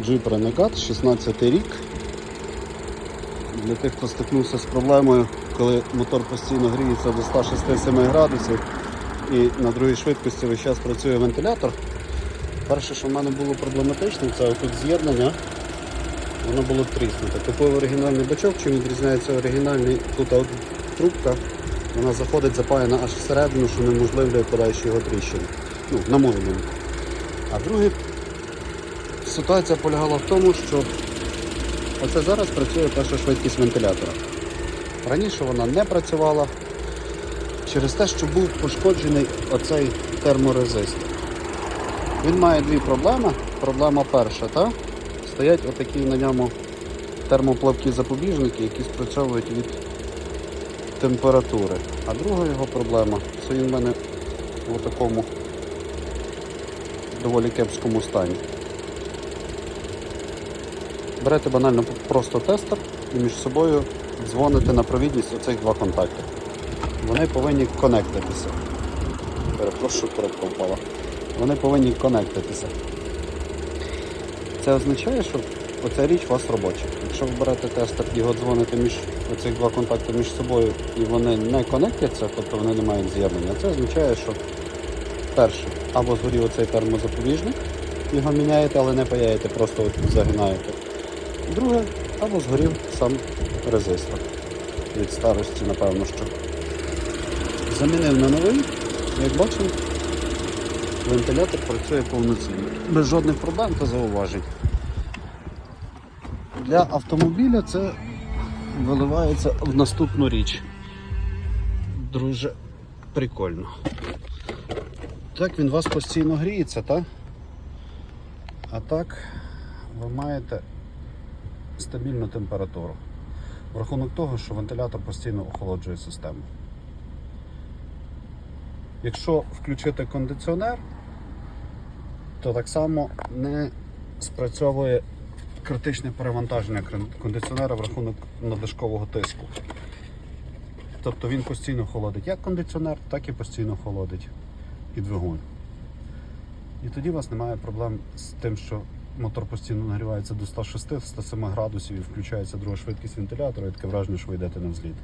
Jeep Renegade, 16 рік. Для тих, хто стикнувся з проблемою, коли мотор постійно гріється до 106-7 градусів і на другій швидкості весь час працює вентилятор. Перше, що в мене було проблематично, це тут з'єднання. Воно було тріснуте. Купив оригінальний бачок, чим відрізняється оригінальний, тут от трубка, вона заходить запаяна аж всередину, що неможливо подальші його тріщини. Ну, на мою думку. А друге, ситуація полягала в тому, що оце зараз працює перша швидкість вентилятора. Раніше вона не працювала через те, що був пошкоджений оцей терморезистор. Він має дві проблеми. Проблема перша, та? стоять отакі на ньому термоплавкі запобіжники, які спрацьовують від температури. А друга його проблема, це він в мене в такому доволі кепському стані. Берете банально просто тестер і між собою дзвоните на провідність оцих два контакти. Вони повинні конектитися. Перепрошую, коробка впала. Вони повинні конектитися. Це означає, що оця річ у вас робоча. Якщо ви берете тестер і його дзвоните між оцих два контакти між собою і вони не конектяться, тобто вони не мають з'єднання, це означає, що перше, або згорів оцей термозапобіжник, його міняєте, але не паяєте, просто загинаєте. Друге, або згорів сам резистор. Від старості, напевно, що. Замінив на новий, як бачимо, вентилятор працює повноцінно. Без жодних проблем та зауважень. Для автомобіля це виливається в наступну річ. Дуже прикольно. Так він у вас постійно гріється, так? А так ви маєте стабільну температуру. В рахунок того, що вентилятор постійно охолоджує систему. Якщо включити кондиціонер, то так само не спрацьовує критичне перевантаження кондиціонера в рахунок надлишкового тиску. Тобто він постійно холодить як кондиціонер, так і постійно холодить і двигун. І тоді у вас немає проблем з тим, що мотор постійно нагрівається до 106-107 градусів і включається друга швидкість вентилятора, і таке враження, що ви йдете на взліт.